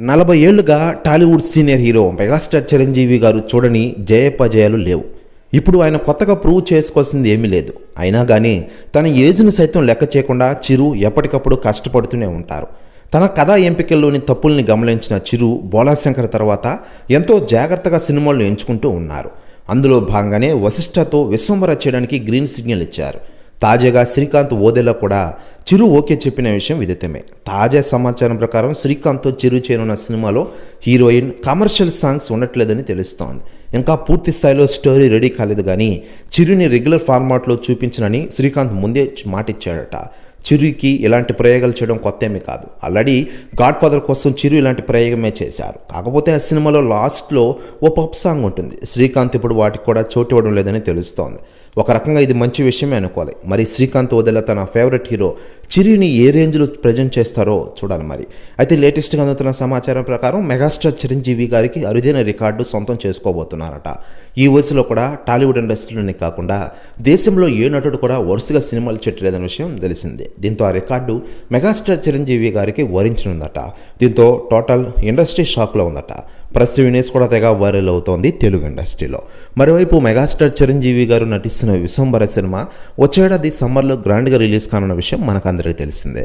నలభై ఏళ్ళుగా Tollywood senior hero megastar Chiranjeevi గారు చూడని జయపజయాలు లేవు. ఇప్పుడు ఆయన కొత్తగా ప్రూవ్ చేసుకోవాల్సింది ఏమీ లేదు. అయినా కానీ తన ఏజ్ను సైతం లెక్క చేయకుండా చిరు ఎప్పటికప్పుడు కష్టపడుతూనే ఉంటారు. తన కథా ఎంపికల్లోని తప్పుల్ని గమనించిన చిరు బోలాశంకర్ తర్వాత ఎంతో జాగ్రత్తగా సినిమాలను ఎంచుకుంటూ ఉన్నారు. అందులో భాగంగానే వశిష్ఠతో విశ్వంబర చేయడానికి గ్రీన్ సిగ్నల్ ఇచ్చారు. తాజాగా శ్రీకాంత్ ఓదెలా కూడా చిరు ఓకే చెప్పిన విషయం విదితమే తాజా సమాచారం ప్రకారం శ్రీకాంత్తో చిరు చేరున్న సినిమాలో హీరోయిన్ కమర్షియల్ సాంగ్స్ ఉండట్లేదని తెలుస్తోంది. ఇంకా పూర్తి స్థాయిలో స్టోరీ రెడీ కాలేదు కానీ చిరుని రెగ్యులర్ ఫార్మాట్లో చూపించనని శ్రీకాంత్ ముందే మాటిచ్చాడట. చిరుకి ఇలాంటి ప్రయోగాలు చేయడం కొత్త ఏమీ కాదు. ఆల్రెడీ గాడ్ ఫాదర్ కోసం చిరు ఇలాంటి ప్రయోగమే చేశారు. కాకపోతే ఆ సినిమాలో లాస్ట్లో ఓ పప్ సాంగ్ ఉంటుంది. శ్రీకాంత్ ఇప్పుడు వాటికి కూడా చోటు ఇవ్వడం లేదని తెలుస్తోంది. ఒక రకంగా ఇది మంచి విషయమే అనుకోవాలి. మరి శ్రీకాంత్ వదిలే తన ఫేవరెట్ హీరో చిరుని ఏ రేంజ్లో ప్రజెంట్ చేస్తారో చూడాలి మరి. అయితే లేటెస్ట్గా అందుతున్న సమాచారం ప్రకారం మెగాస్టార్ చిరంజీవి గారికి అరుదైన రికార్డు సొంతం చేసుకోబోతున్నారట. ఈ వయసులో కూడా టాలీవుడ్ ఇండస్ట్రీలోనే కాకుండా దేశంలో ఏ నటుడు కూడా వరుసగా సినిమాలు చెట్టలేదన్న విషయం తెలిసిందే. దీంతో ఆ రికార్డు మెగాస్టార్ చిరంజీవి గారికి వరించనుందట. దీంతో టోటల్ ఇండస్ట్రీ షాక్లో ఉందట. ప్రెస్ యూనిస్ కూడా తెగ వైరల్ అవుతోంది తెలుగు ఇండస్ట్రీలో. మరోవైపు మెగాస్టార్ చిరంజీవి గారు నటిస్తున్న విశ్వంబర సినిమా వచ్చేడాది సమ్మర్లో గ్రాండ్గా రిలీజ్ కానున్న విషయం మనకందరికీ తెలిసిందే.